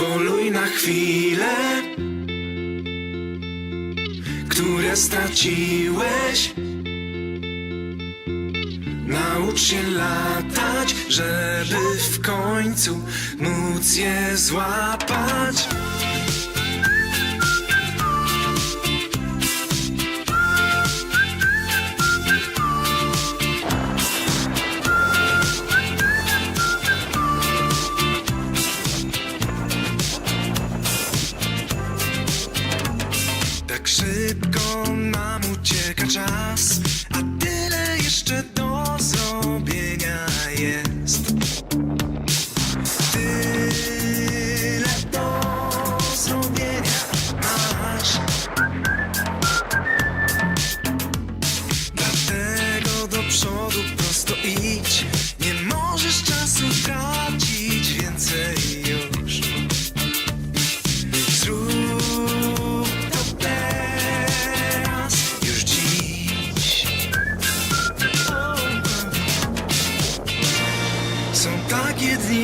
Poluj na chwile, które straciłeś. Naucz się latać, żeby w końcu móc je złapać. Szybko nam ucieka czas, a tyle jeszcze do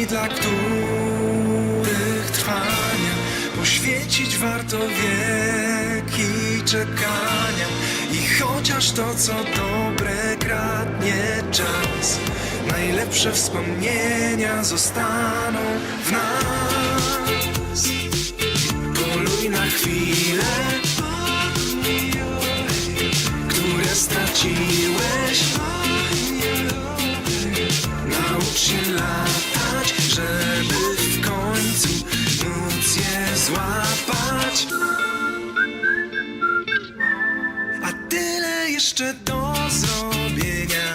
dla których trwania poświęcić warto wieki czekania. I chociaż to, co dobre, kradnie czas, najlepsze wspomnienia zostaną w nas. Poluj na chwilę, jeszcze do zrobienia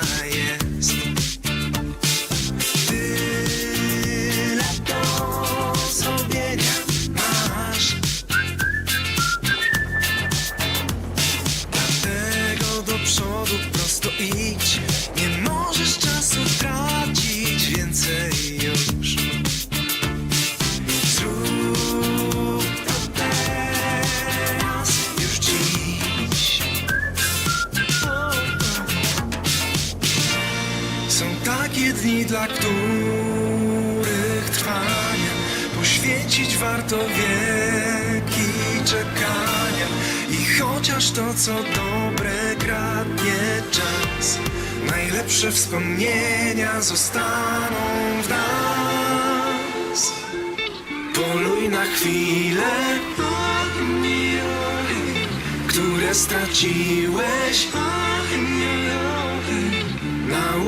takie dni, dla których trwania poświęcić warto wieki czekania. I chociaż to, co dobre, kradnie czas, najlepsze wspomnienia zostaną w nas. Poluj na chwilę, które straciłeś.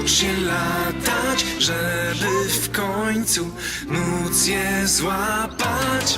Naucz się latać, żeby w końcu móc je złapać.